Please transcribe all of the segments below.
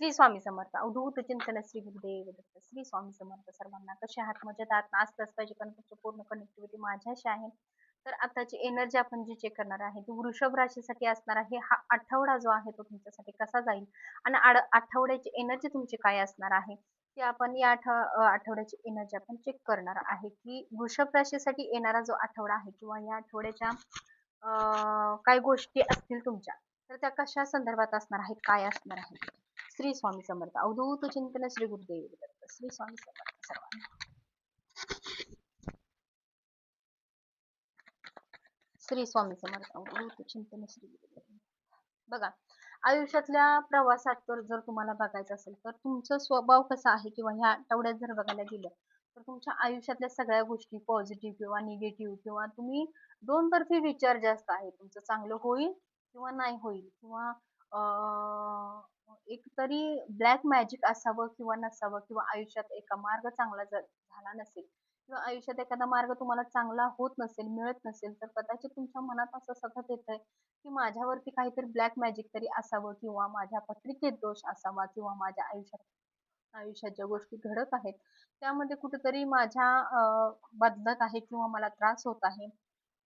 श्री स्वामी समर्थ. अवधूत चिंतन श्री गुरुदेव दत्त. श्री स्वामी समर्थ सर्वांना कसे आहात? मजेत आहात? असलंच पाहिजे कारण तुमची पूर्ण कनेक्टिव्हिटी माझ्याशी आहे. तर आताची एनर्जी आपण जी चेक करणार आहे ती वृषभ राशीसाठी असणार आहे. हा आठवडा जो आहे तो तुमच्यासाठी कसा जाईल? आणि आठवड्याची एनर्जी तुमची काय असणार आहे? ती आपण या आठ आठवड्याची एनर्जी आपण चेक करणार आहे की वृषभ राशीसाठी येणारा जो आठवडा आहे किंवा या आठवड्याच्या काय गोष्टी असतील तुमच्या तर त्या कशा संदर्भात असणार आहेत? काय असणार आहे? श्री स्वामी समर्थ. अवधूत चिंतन श्री गुरुदेव दत्त. श्री स्वामी समर्थ सर्वांना. श्री स्वामी समर्थ. अवधूत चिंतन श्री गुरुदेव. बघा आयुष्यातल्या प्रवासात तर जर तुम्हाला बघायचं असेल तर तुमचा स्वभाव कसा आहे किंवा ह्या आठवड्यात जर बघायला गेलं तर तुमच्या आयुष्यातल्या सगळ्या गोष्टी पॉझिटिव्ह किंवा निगेटिव्ह किंवा तुम्ही दोन तर्फी विचार जास्त आहे. तुमचं चांगलं होईल किंवा नाही होईल किंवा अं, एक तरी ब्लॅक मॅजिक असावं किंवा नसावं किंवा आयुष्यात एका मार्ग चांगला झाला नसेल किंवा आयुष्यात एखादा मार्ग तुम्हाला चांगला होत नसेल मिळत नसेल तर कदाचित तुमच्या मनात असं सतत येतंय की माझ्यावरती काहीतरी ब्लॅक मॅजिक तरी असावं किंवा माझ्या पत्रिकेत दोष असावा किंवा माझ्या आयुष्यात आयुष्यात ज्या गोष्टी घडत आहेत त्यामध्ये कुठेतरी माझ्या अं, बदलत आहे किंवा मला त्रास होत आहे.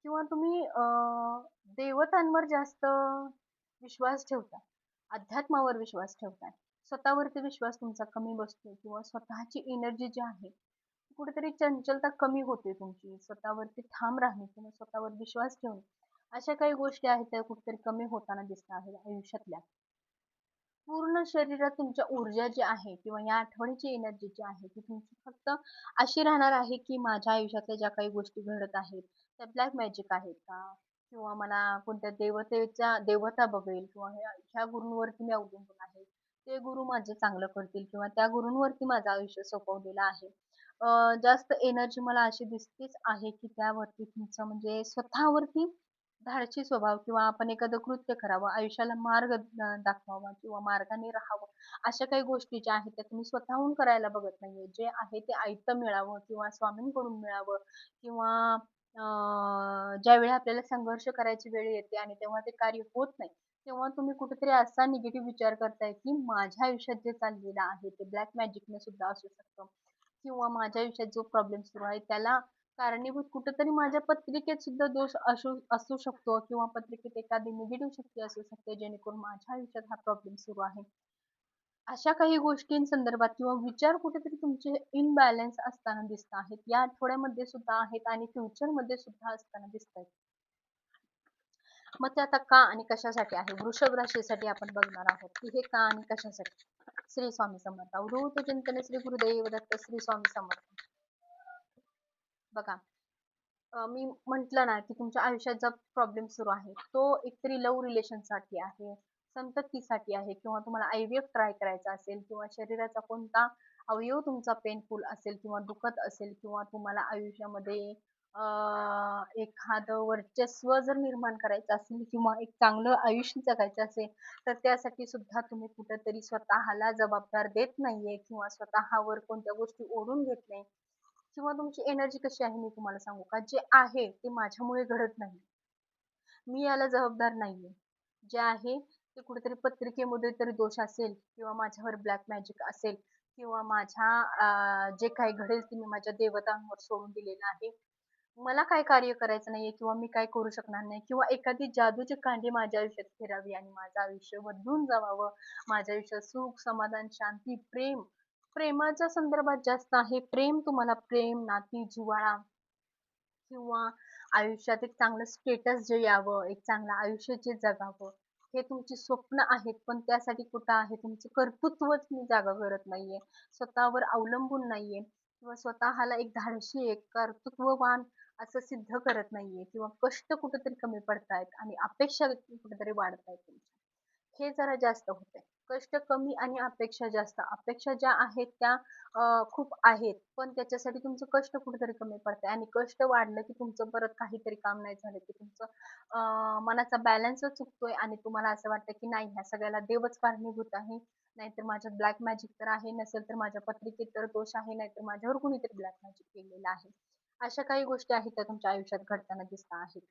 किंवा तुम्ही अं, देवतांवर जास्त विश्वास ठेवता. अध्यात्मावर विश्वास ठेवताय स्वतःवरती विश्वास तुमचा कमी बसतोय किंवा स्वतःची एनर्जी जी आहे कुठेतरी चंचलता कमी होते तुमची. स्वतःवरती ठाम राहणे किंवा स्वतःवर विश्वास ठेवणे अशा काही गोष्टी आहेत त्या कुठेतरी कमी होताना दिसत आहेत आयुष्यातल्या. पूर्ण शरीरात तुमच्या ऊर्जा जी आहे किंवा या आठवड्याची एनर्जी जी आहे ती तुमची फक्त अशी राहणार आहे की माझ्या आयुष्यातल्या ज्या काही गोष्टी घडत आहेत त्या ब्लॅक मॅजिक आहेत का? किंवा मला कोणत्या देवतेच्या देवता बघेल किंवा ह्या ह्या गुरूंवरती मी अवलंबून आहे. ते गुरु माझे चांगलं करतील किंवा त्या गुरूंवरती माझं आयुष्य सोपवलेलं आहे. जास्त एनर्जी मला अशी दिसतेच आहे की त्यावरती तुमचं म्हणजे स्वतःवरती धाडसी स्वभाव किंवा आपण एखादं कृत्य करावं आयुष्याला मार्ग दाखवावा किंवा मार्गाने राहावं अशा काही गोष्टी ज्या आहेत त्या तुम्ही स्वतःहून करायला बघत नाहीये. जे आहे ते आयतं मिळावं किंवा स्वामींकडून मिळावं किंवा ज्यावेळी आपल्याला संघर्ष करायची वेळ येते आणि तेव्हा ते कार्य होत नाही तेव्हा तुम्ही कुठेतरी असा निगेटिव्ह विचार करताय की माझ्या आयुष्यात जे चाललेलं आहे ते ब्लॅक मॅजिकने सुद्धा असू शकतं. किंवा माझ्या आयुष्यात जो प्रॉब्लेम सुरू आहे त्याला कारणीभूत कुठेतरी माझ्या पत्रिकेत सुद्धा दोष असू असू शकतो किंवा पत्रिकेत एखादी निगेटिव्ह शक्ती असू शकते जेणेकरून माझ्या आयुष्यात हा प्रॉब्लेम सुरू आहे. अशा काही गोष्टींसंदर्भात किंवा विचार कुठेतरी तुमचे इनबॅलन्स असताना दिसत आहेत. या आठवड्यामध्ये सुद्धा आहेत आणि फ्युचरमध्ये सुद्धा असताना दिसत आहेत. मग ते आता का आणि कशासाठी आहे? वृषभ राशीसाठी आपण बघणार आहोत की हे का आणि कशासाठी? श्री स्वामी समर्थ. अवधूत चिंतन श्री गुरुदेव दत्त श्री स्वामी समर्थ. बघा मी म्हंटल ना की तुमच्या आयुष्यात जो प्रॉब्लेम सुरू आहे तो एकतरी लव्ह रिलेशनसाठी आहे. संततीसाठी आहे किंवा तुम्हाला IVF ट्राय करायचा असेल किंवा शरीराचा कोणता अवयव तुमचा पेनफुल असेल किंवा दुखत असेल किंवा तुम्हाला आयुष्यामध्ये एखादं वर्चस्व जर निर्माण करायचं असेल किंवा एक चांगलं आयुष्य जगायचं असेल तर त्यासाठी सुद्धा तुम्ही कुठेतरी स्वतःला जबाबदार देत नाहीये किंवा स्वतःवर कोणत्या गोष्टी ओढून घेत नाही. किंवा तुमची एनर्जी कशी आहे मी तुम्हाला सांगू का? जे आहे ते माझ्यामुळे घडत नाही. मी याला जबाबदार नाहीये. जे आहे ते कुठेतरी पत्रिकेमध्ये तरी दोष असेल किंवा माझ्यावर ब्लॅक मॅजिक असेल किंवा माझ्या जे काही घडेल ते मी माझ्या देवतांवर सोडून दिलेलं आहे. मला काय कार्य करायचं नाहीये किंवा मी काय करू शकणार नाही किंवा एखादी जादूची कांडी माझ्या आयुष्यात फिरावी आणि माझं आयुष्य बदलून जावावं माझ्या आयुष्यात सुख समाधान शांती प्रेम प्रेमाच्या संदर्भात जास्त आहे. प्रेम तुम्हाला प्रेम नाती जिव्हाळा किंवा आयुष्यात एक चांगलं स्टेटस जे यावं एक चांगलं आयुष्य जे जगावं हे तुमची स्वप्न आहेत पण त्यासाठी कुठं आहे? तुमचं कर्तृत्वच मी जागा करत नाहीये. स्वतःवर अवलंबून नाहीये. किंवा स्वतःला एक धाडशी एक कर्तृत्ववान असं सिद्ध करत नाहीये. किंवा कष्ट कुठेतरी कमी पडतायत आणि अपेक्षा कुठेतरी वाढतायत तुमच्या. हे जरा जास्त होतंय. कष्ट कमी आणि अपेक्षा जास्त. अपेक्षा ज्या आहेत त्या अं, खूप आहेत. पण त्याच्यासाठी तुमचं कष्ट कुठेतरी कमी पडतंय. आणि कष्ट वाढलं की तुमचं परत काहीतरी काम नाही झालं की तुमचं अं, मनाचा बॅलन्स चुकतोय आणि तुम्हाला असं वाटतं की नाही ह्या सगळ्याला देवच कारणीभूत आहे. नाहीतर माझ्यात ब्लॅक मॅजिक तर आहे नसेल तर माझ्या पत्रिकेत तर दोष आहे नाहीतर माझ्यावर कुणीतरी ब्लॅक मॅजिक केलेलं आहे. अशा काही गोष्टी आहेत त्या तुमच्या आयुष्यात घडताना दिसत आहेत.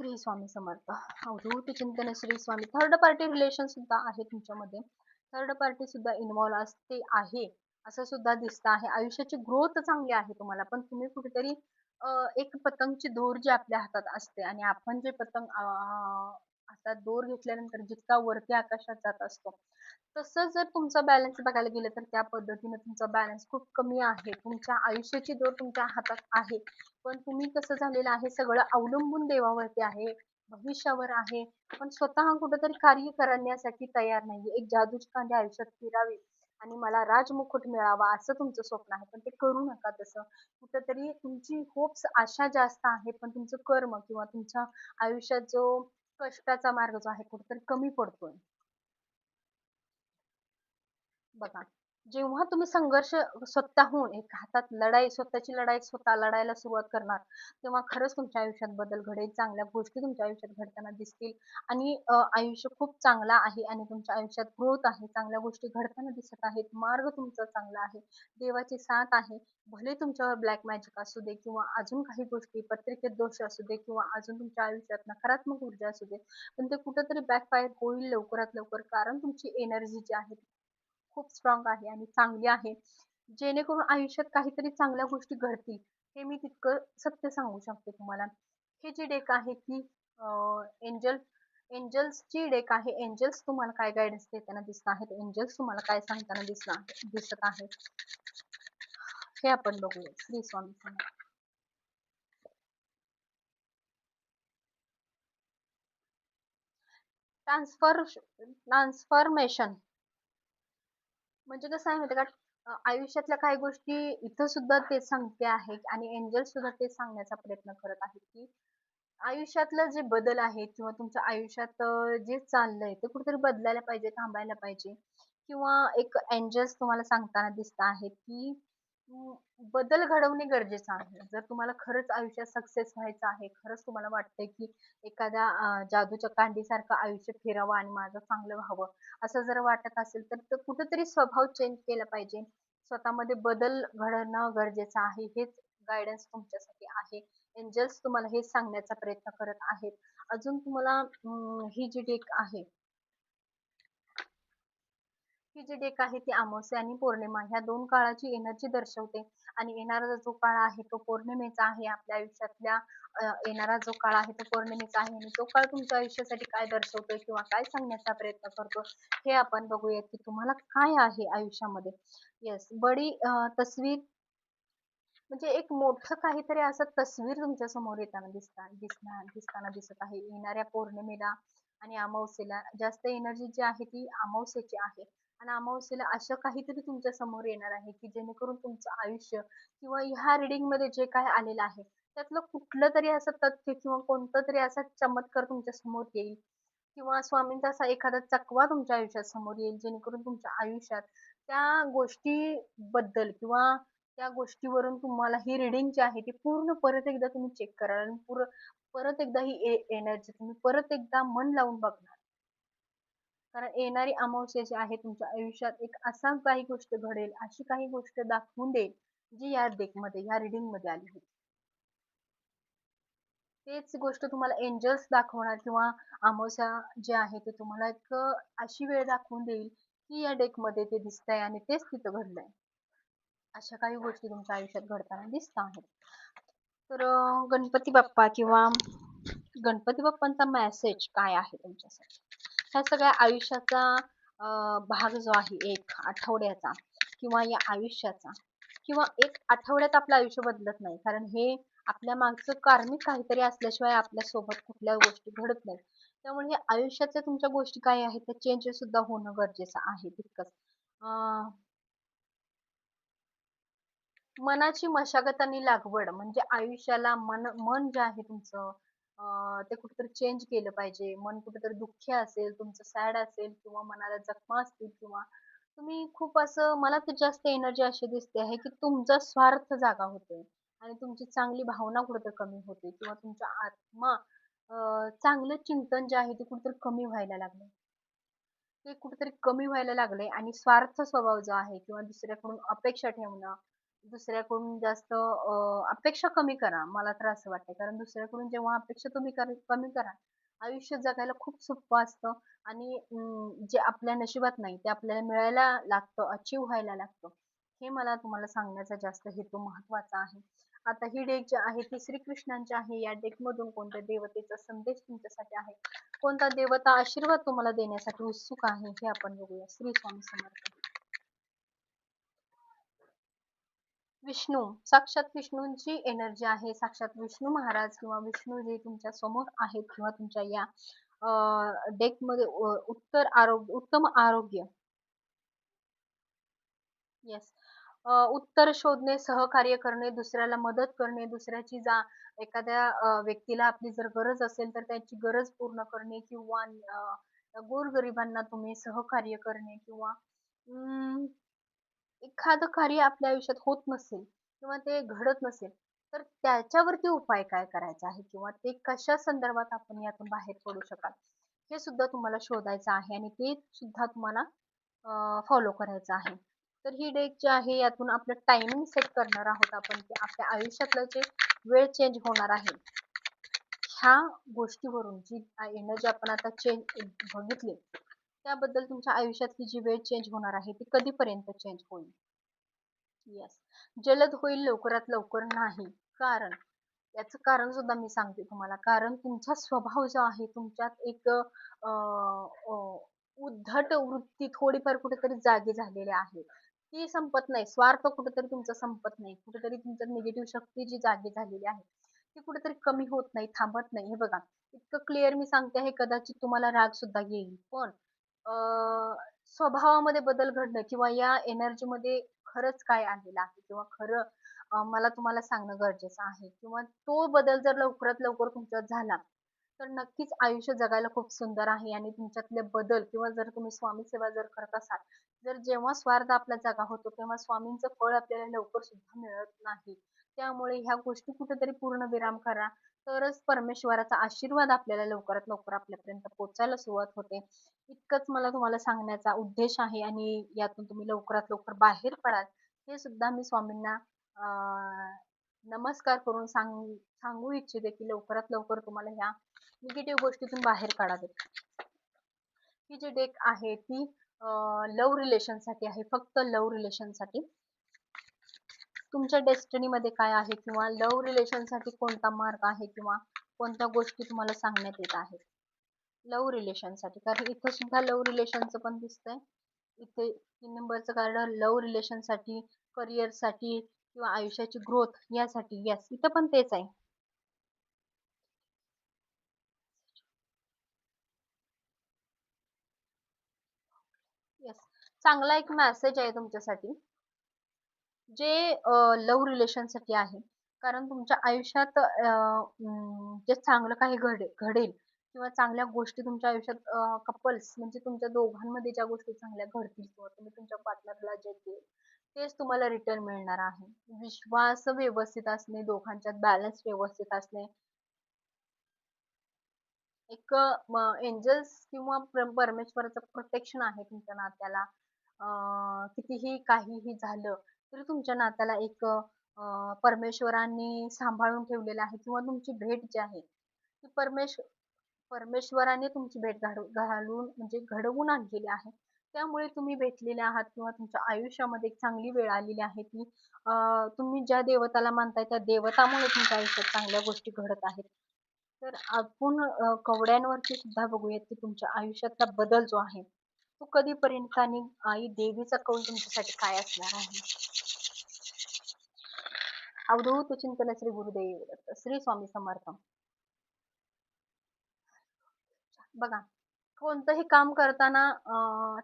श्री स्वामी समर्थ. अवधूत चिंतन Shri Swami. Third party relation सुद्धा आहे तुमच्यामध्ये. थर्ड पार्टी सुद्धा इन्व्हॉल्व असते आहे. असं सुद्धा दिसत आहे. आयुष्याची ग्रोथ चांगली आहे तुम्हाला पण तुम्ही कुठेतरी एक पतंगची दोर जी आपल्या हातात असते आणि आपण जे पतंग असतात दोर घेतल्यानंतर जितका वरती आकाशात जात असतो. तसं जर तुमचा बॅलन्स बघायला गेलं तर त्या पद्धतीने तुमचा बॅलन्स खूप कमी आहे. तुमच्या आयुष्याची दोर तुमच्या हातात आहे. पण तुम्ही कसं झालेलं आहे सगळं अवलंबून देवावरती आहे भविष्यावर आहे. पण स्वतः कुठेतरी कार्य करण्यासाठी तयार नाही एक जादूची कांदी आयुष्यात फिरावी आणि मला राजमुकुट मिळावा असं तुमचं स्वप्न आहे. पण ते करू नका तसं. कुठेतरी तुमची होप्स आशा जास्त आहे पण तुमचं कर्म किंवा तुमच्या आयुष्यात जो कष्टाचा मार्ग जो आहे कुठेतरी कमी पडतोय. बघा. जेव्हा तुम्ही संघर्ष स्वतःहून एक हातात लढाई स्वतःची लढाई स्वतः लढायला सुरुवात करणार तेव्हा खरंच तुमच्या आयुष्यात बदल घडेल चांगल्या गोष्टी तुमच्या आयुष्यात घडताना दिसतील आणि आयुष्य खूप चांगला आहे आणि तुमच्या आयुष्यात ग्रोथ आहे चांगल्या गोष्टी घडताना दिसत आहेत मार्ग तुमचा चांगला आहे देवाची साथ आहे भले तुमच्यावर ब्लॅक मॅजिक असू दे किंवा अजून काही गोष्टी पत्रिकेत दोष असू दे किंवा अजून तुमच्या आयुष्यात नकारात्मक ऊर्जा असू दे पण ते कुठेतरी बॅकफायर होईल लवकरात लवकर कारण तुमची एनर्जी जी आहे खूप स्ट्रॉंग आहे आणि चांगली आहे. जेणेकरून आयुष्यात काहीतरी चांगल्या गोष्टी घडतील हे मी तितकं सत्य सांगू शकते तुम्हाला. हे जे डेक आहे ती एंजल एंजल्सची डेक आहे. एंजल्स तुम्हाला काय गायडन्स देताना दिसत आहेत? एंजल्स तुम्हाला काय सांगताना दिसत दिसत आहेत? हे आपण बघूया. श्री स्वामी समर्थ. ट्रान्सफर ट्रान्सफॉर्मेशन म्हणजे कसं आहे माहिती का आयुष्यातल्या काही गोष्टी इथं सुद्धा तेच सांगते आहे आणि एंजल सुद्धा तेच सांगण्याचा प्रयत्न करत आहे की आयुष्यातलं जे बदल आहे किंवा तुमच्या आयुष्यात जे चाललंय ते कुठेतरी बदलायला पाहिजे थांबायला पाहिजे. किंवा एक एंजल्स तुम्हाला सांगताना दिसत आहेत की बदल घडवणे गरजेचं आहे. जर तुम्हाला खरंच आयुष्यात सक्सेस व्हायचं आहे खरंच तुम्हाला वाटतंय की एखाद्या जादूच्या कांडीसारखं आयुष्य फिरावं आणि माझं चांगलं व्हावं असं जर वाटत असेल तर कुठेतरी स्वभाव चेंज केला पाहिजे. स्वतःमध्ये बदल घडणं गरजेचं आहे हेच गायडन्स तुमच्यासाठी आहे. एंजल्स तुम्हाला हेच सांगण्याचा प्रयत्न करत आहेत. अजून तुम्हाला ही जी डेक आहे ही जी डेक आहे ती अमावस्या आणि पौर्णिमा ह्या दोन काळाची एनर्जी दर्शवते. आणि येणारा जो काळ आहे तो पौर्णिमेचा आहे. आपल्या आयुष्यातल्या येणारा जो काळ आहे तो पौर्णिमेचा आहे. आणि तो काळ तुमच्या आयुष्यासाठी काय दर्शवतोय किंवा काय सांगण्याचा प्रयत्न करतो हे आपण बघूयात की तुम्हाला काय आहे आयुष्यामध्ये. येस बडी तस्वीर म्हणजे एक मोठं काहीतरी असं तस्वीर तुमच्यासमोर येताना दिसता दिसणार दिसताना दिसत आहे. येणाऱ्या पौर्णिमेला आणि अमावस्येला जास्त एनर्जी जी आहे ती अमावस्येची आहे. आणि अमावस्येला असं काहीतरी तुमच्यासमोर येणार आहे की जेणेकरून तुमचं आयुष्य किंवा ह्या रिडिंगमध्ये जे काय आलेलं आहे त्यातलं कुठलं तरी असं तथ्य किंवा कोणतं तरी असा चमत्कार तुमच्यासमोर येईल? किंवा स्वामींचा असा एखादा चकवा तुमच्या आयुष्यात समोर येईल जेणेकरून तुमच्या आयुष्यात त्या गोष्टी बद्दल किंवा त्या गोष्टीवरून तुम्हाला ही रिडिंग जी आहे ती पूर्ण परत एकदा तुम्ही चेक कराल आणि पूर्ण परत एकदा ही एनर्जी तुम्ही परत एकदा मन लावून बघणार. कारण येणारी अमावस्या जी आहे तुमच्या आयुष्यात एक असा काही गोष्ट घडेल अशी काही गोष्ट दाखवून देईल जी या डेकमध्ये या रिडिंगमध्ये आली होती. तेच गोष्ट तुम्हाला एंजल्स दाखवणार किंवा अमावस्या जे आहे ते तुम्हाला एक अशी वेळ दाखवून देईल की या डेकमध्ये ते ते आहे आणि तेच तिथं घडलंय. अशा काही गोष्टी तुमच्या आयुष्यात घडताना दिसत आहेत. तर गणपती बाप्पा किंवा गणपती बाप्पांचा मेसेज काय आहे तुमच्यासाठी? ह्या सगळ्या आयुष्याचा अं, भाग जो आहे एक आठवड्याचा किंवा या आयुष्याचा किंवा एक आठवड्यात आपलं आयुष्य बदलत नाही. कारण हे आपल्या मागचं कार्मिक काहीतरी असल्याशिवाय आपल्यासोबत कुठल्या गोष्टी घडत नाहीत. त्यामुळे हे आयुष्याच्या तुमच्या गोष्टी काय आहेत त्या चेंज सुद्धा होणं गरजेचं आहे तितकंच. अं, मनाची मशागत आणि लागवड म्हणजे आयुष्याला मन मन जे आहे तुमचं ते कुठेतरी चेंज केलं पाहिजे. मन कुठेतरी दुःखी असेल तुमचं सॅड असेल किंवा मनाला जखमा असतील किंवा तुम्ही खूप असं मला तर जास्त एनर्जी अशी दिसते आहे की तुमचा स्वार्थ जागा होतोय आणि तुमची चांगली भावना कुठेतरी कमी होते किंवा तुमचा आत्मा चांगलं चिंतन जे आहे ते कुठेतरी कमी व्हायला लागले. ते कुठेतरी कमी व्हायला लागले आणि स्वार्थ स्वभाव जो आहे किंवा दुसऱ्याकडून अपेक्षा ठेवणं दुसऱ्याकडून जास्त अं, अपेक्षा कमी करा. मला तर असं वाटतं कारण दुसऱ्याकडून जेव्हा अपेक्षा तुम्ही कर- कमी करा आयुष्य जगायला खूप सोपं असतं. आणि अं, जे आपल्या नशिबात नाही ते आपल्याला मिळायला लागतं अचीव व्हायला लागतं. हे मला तुम्हाला सांगण्याचा जास्त हेतू महत्त्वाचा आहे. आता ही डेक जी आहे ती श्रीकृष्णांची आहे. या डेक मधून कोणत्या देवतेचा संदेश तुमच्यासाठी आहे? कोणता देवता आशीर्वाद तुम्हाला देण्यासाठी उत्सुक आहे हे आपण बघूया. श्री स्वामी समर्थ. विष्णू. साक्षात विष्णूंची एनर्जी आहे. साक्षात विष्णू महाराज किंवा विष्णू जे तुमच्यासमोर आहेत किंवा तुमच्या या डेकमध्ये उत्तर आरोग्य उत्तम आरोग्य. येस उत्तर शोधणे सहकार्य करणे दुसऱ्याला मदत करणे दुसऱ्याची जा एखाद्या व्यक्तीला आपली जर गरज असेल तर त्याची गरज पूर्ण करणे किंवा गोरगरिबांना तुम्ही सहकार्य करणे किंवा एखादं कार्य आपल्या आयुष्यात होत नसेल किंवा ते घडत नसेल तर त्याच्यावरती उपाय काय करायचा आहे किंवा ते कशा संदर्भात आपण यातून बाहेर पडू शकाल? हे सुद्धा तुम्हाला शोधायचं आहे आणि ते सुद्धा तुम्हाला फॉलो करायचं आहे. तर ही डेट जी आहे यातून आपलं टायमिंग सेट करणार आहोत आपण की आपल्या आयुष्यातलं जे वेळ चेंज होणार आहे ह्या गोष्टीवरून जी एनर्जी आपण आता चेंज बघितली त्याबद्दल तुमच्या आयुष्यातली जी वेळ चेंज होणार आहे ती कधीपर्यंत चेंज होईल? येस जलद होईल लवकरात लवकर नाही. कारण याचं कारण सुद्धा मी सांगते तुम्हाला. कारण तुमचा स्वभाव जो आहे तुमच्यात एक उद्धट वृत्ती थोडीफार कुठेतरी जागी झालेली आहे. ती संपत नाही. स्वार्थ कुठेतरी तुमचा संपत नाही. कुठेतरी तुमच्यात निगेटिव्ह शक्ती जी जागी झालेली आहे ती कुठेतरी कमी होत नाही थांबत नाही. हे बघा इतकं क्लिअर मी सांगते हे कदाचित तुम्हाला राग सुद्धा येईल. पण स्वभावामध्ये बदल घडणं किंवा या एनर्जी मध्ये खरंच काय आलेलं आहे किंवा खरं मला तुम्हाला सांगणं गरजेचं आहे किंवा तो बदल जर लवकरात लवकर तुमच्यात झाला तर नक्कीच आयुष्य जगायला खूप सुंदर आहे आणि तुमच्यातले बदल किंवा जर तुम्ही स्वामी सेवा जर करत असाल जर जेव्हा स्वार्थ आपला जागा होतो तेव्हा स्वामींचं फळ आपल्याला लवकर सुद्धा मिळत नाही. त्यामुळे ह्या गोष्टी कुठेतरी पूर्ण विराम करा. तरच परमेश्वराचा आशीर्वाद आपल्याला लवकरात लवकर आपल्यापर्यंत पोहोचायला सुरुवात होते. इतकंच मला तुम्हाला सांगण्याचा उद्देश आहे आणि यातून तुम्ही लवकरात लवकर बाहेर पडाल हे सुद्धा मी स्वामींना नमस्कार करून सांग सांगू इच्छिते की लवकरात लवकर तुम्हाला ह्या निगेटिव्ह गोष्टीतून बाहेर काढावे. ही जी डेक आहे ती लव्ह रिलेशनसाठी आहे फक्त लव्ह रिलेशनसाठी तुमच्या डेस्टिनी मध्ये काय आहे किंवा लव्ह रिलेशनसाठी कोणता मार्ग आहे किंवा कोणत्या गोष्टी तुम्हाला सांगण्यात येत आहेत? लव्ह रिलेशनसाठी. कारण इथं सुद्धा लव्ह रिलेशनचं पण दिसतंय. इथे तीन नंबरचं कार्ड लव्ह रिलेशनसाठी करिअरसाठी किंवा आयुष्याची ग्रोथ यासाठी. यस इथं पण तेच आहे. येस चांगला एक मेसेज आहे तुमच्यासाठी. जे लव्ह रिलेशनसाठी आहे. कारण तुमच्या आयुष्यात जे चांगलं काही घडे घडेल किंवा चांगल्या गोष्टी तुमच्या आयुष्यात कपल्स म्हणजे तुमच्या दोघांमध्ये ज्या गोष्टी चांगल्या घडतील किंवा तुम्ही तुमच्या पार्टनरला जे देईल तेच तुम्हाला रिटर्न मिळणार आहे. विश्वास व्यवस्थित असणे दोघांच्यात बॅलन्स व्यवस्थित असणे. एक एंजल्स किंवा परमेश्वराचं प्रोटेक्शन आहे तुमच्या नात्याला. कितीही काहीही झालं तरी तुमच्या नात्याला एक परमेश्वरांनी सांभाळून ठेवलेलं आहे किंवा तुमची भेट जी आहे ती परमेश्वर परमेश्वराने तुमची भेट घालून म्हणजे घडवून आणलेली आहे. त्यामुळे तुम्ही भेटलेले आहात किंवा तुमच्या आयुष्यामध्ये एक चांगली वेळ आलेली आहे ती तुम्ही ज्या देवताला मानताय त्या देवतामुळे तुमच्या आयुष्यात चांगल्या गोष्टी घडत आहेत. तर आपण कवड्यांवरती सुद्धा बघूयात की तुमच्या आयुष्यातला बदल जो आहे तो कधीपर्यंत आणि आई देवीचा कौल तुमच्यासाठी काय असणार आहे? अवधूत चिंतन श्री गुरुदेव श्री स्वामी समर्थ. बघा कोणतंही काम करताना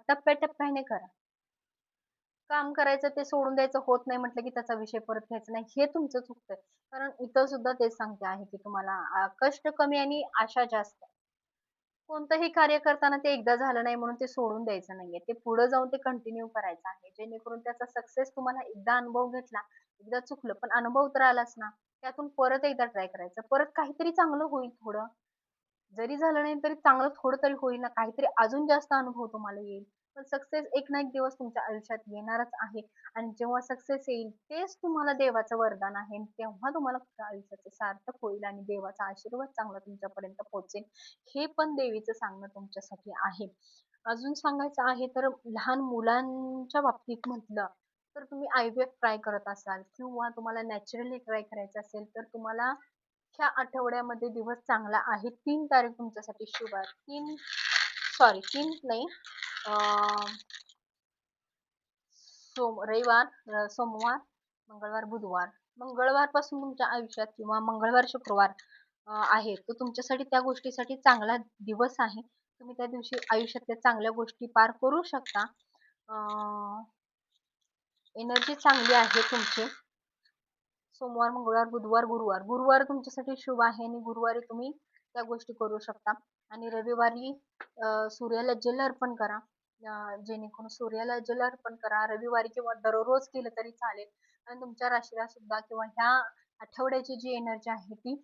टप्प्याटप्प्याने करा. काम करायचं ते सोडून द्यायचं होत नाही म्हटलं की त्याचा विषय परत घ्यायचा नाही हे तुमचं चुकतंय कारण इथं सुद्धा तेच सांगते आहे की तुम्हाला कष्ट कमी आणि आशा जास्त. कोणतंही कार्य करताना ते एकदा झालं नाही म्हणून ते सोडून द्यायचं नाहीये. ते पुढे जाऊन ते कंटिन्यू करायचं आहे. जेणेकरून त्याचा सक्सेस तुम्हाला एकदा अनुभव घेतला एकदा चुकलं पण अनुभव तर आलाच ना त्यातून परत एकदा ट्राय करायचं. परत काहीतरी चांगलं होईल थोडं. जरी झालं नाही तरी चांगलं थोडं तरी होईल ना. काहीतरी अजून जास्त अनुभव तुम्हाला येईल. पण सक्सेस एक ना एक दिवस तुमच्या आयुष्यात येणारच आहे. आणि जेव्हा सक्सेस येईल तेच तुम्हाला देवाचं वरदान आहे. तेव्हा तुम्हाला तुमच्या आयुष्याचं सार्थक होईल आणि देवाचा आशीर्वाद चांगला तुमच्यापर्यंत पोहोचेल. हे पण देवीचं सांगणं तुमच्यासाठी आहे. अजून सांगायचं आहे तर लहान मुलांच्या बाबतीत म्हटलं तर तुम्ही आय व्ही एफ ट्राय करत असाल किंवा तुम्हाला नॅचरली ट्राय करायचं असेल तर तुम्हाला ह्या आठवड्यामध्ये दिवस चांगला आहे. तीन तारीख तुमच्यासाठी शुभ आहे. तीन सॉरी तीन नाही सोम रविवार सोमवार मंगळवार बुधवार. मंगळवारपासून तुमच्या आयुष्यात किंवा मंगळवार शुक्रवार आहे. तो तुमच्यासाठी त्या गोष्टीसाठी चांगला दिवस आहे. तुम्ही त्या दिवशी आयुष्यातल्या चांगल्या गोष्टी पार करू शकता. एनर्जी चांगली आहे तुमची. सोमवार मंगळवार बुधवार गुरुवार. गुरुवार तुमच्यासाठी शुभ आहे आणि गुरुवारी तुम्ही त्या गोष्टी करू शकता. आणि रविवारी सूर्याला जल अर्पण करा. जेणेकरून सूर्याला जल अर्पण करा. रविवारी किंवा दररोज केलं तरी चालेल. आणि तुमच्या राशीला सुद्धा किंवा ह्या आठवड्याची जी एनर्जी आहे ती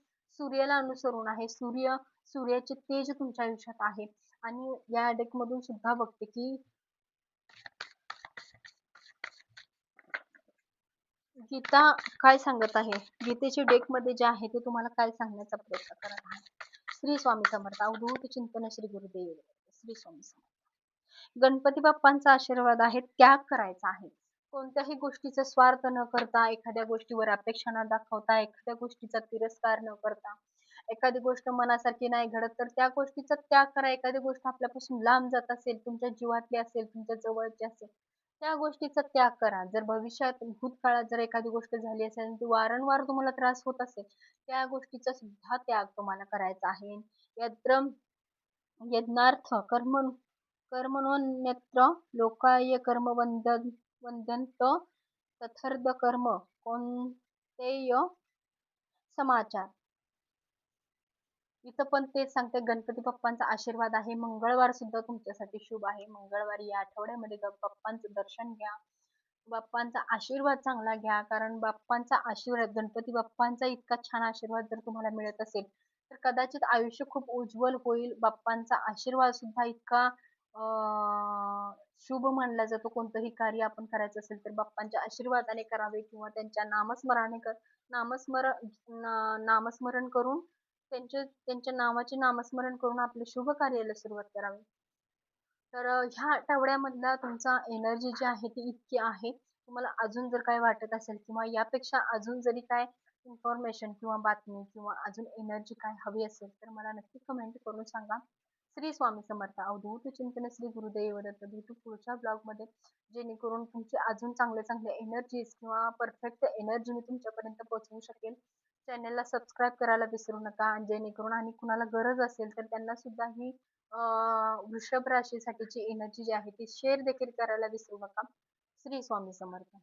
सूर्याला अनुसरून आहे. सूर्य सूर्याचे तेज तुमच्या आयुष्यात आहे. आणि या डेक मधून सुद्धा बघते की गीता काय सांगत आहे? गीतेचे डेकमध्ये जे आहे ते तुम्हाला काय सांगण्याचा प्रयत्न करत आहे? श्री स्वामी समर्थ. अवधूत चिंतन श्री गुरुदेव. श्री स्वामी समर्थ. गणपती बाप्पांचा आशीर्वाद आहे त्याग करायचा आहे. कोणत्याही गोष्टीचा स्वार्थ न करता एखाद्या गोष्टीवर अपेक्षा न दाखवता एखाद्या गोष्टीचा तिरस्कार न करता एखादी गोष्ट मनासारखी नाही घडत तर त्या गोष्टीचा त्याग करा. एखादी गोष्ट आपल्यापासून लांब जात असेल तुमच्या जीवातली असेल तुमच्या जवळची असेल त्या गोष्टीचा त्याग करा. जर भविष्यात भूतकाळात जर एखादी गोष्ट झाली असेल आणि ती वारंवार तुम्हाला त्रास होत असेल त्या गोष्टीचा सुद्धा त्याग तुम्हाला करायचा आहे. यत्र यज्ञार्थ कर्म कर्मणोन्यत्र लोकाय कर्म वंदन वंदंत तथर्द कर्म कोणतेय? समाचार. इथं पण तेच सांगते गणपती बाप्पांचा आशीर्वाद आहे. मंगळवार सुद्धा तुमच्यासाठी शुभ आहे. मंगळवारी या आठवड्यामध्ये बाप्पांचं दर्शन घ्या. बाप्पांचा आशीर्वाद चांगला घ्या. कारण बाप्पांचा आशीर्वाद गणपती बाप्पांचा इतका छान आशीर्वाद जर तुम्हाला मिळत असेल तर कदाचित आयुष्य खूप उज्ज्वल होईल. बाप्पांचा आशीर्वाद सुद्धा इतका अं, शुभ मानला जातो. कोणतंही कार्य आपण करायचं असेल तर बाप्पांच्या आशीर्वादाने करावे किंवा त्यांच्या नामस्मरणाने कर नामस्मरण ना- नामस्मरण करून त्यांचे त्यांच्या नावाचे नामस्मरण करून आपले शुभ कार्याला सुरुवात करावी. तर ह्या आठवड्यामधला तुमचा एनर्जी जी आहे ती इतकी आहे. तुम्हाला अजून जर काय वाटत असेल किंवा यापेक्षा अजून जरी काय इन्फॉर्मेशन किंवा बातमी किंवा अजून एनर्जी काय हवी असेल तर मला नक्की कमेंट करून सांगा. श्री स्वामी समर्थ. अवधूत चिंतन श्री गुरुदेव दत्त. भेटू पुढच्या ब्लॉगमध्ये जेणेकरून तुमचे अजून चांगले चांगले एनर्जीज किंवा परफेक्ट एनर्जी मी तुमच्यापर्यंत पोहोचवू शकेल. चॅनलला सबस्क्राईब करायला विसरू नका आणि जेणेकरून आणि कुणाला गरज असेल तर त्यांना सुद्धा ही वृषभ राशीसाठीची एनर्जी जी आहे ती शेअर देखील करायला विसरू नका. श्री स्वामी समर्थ.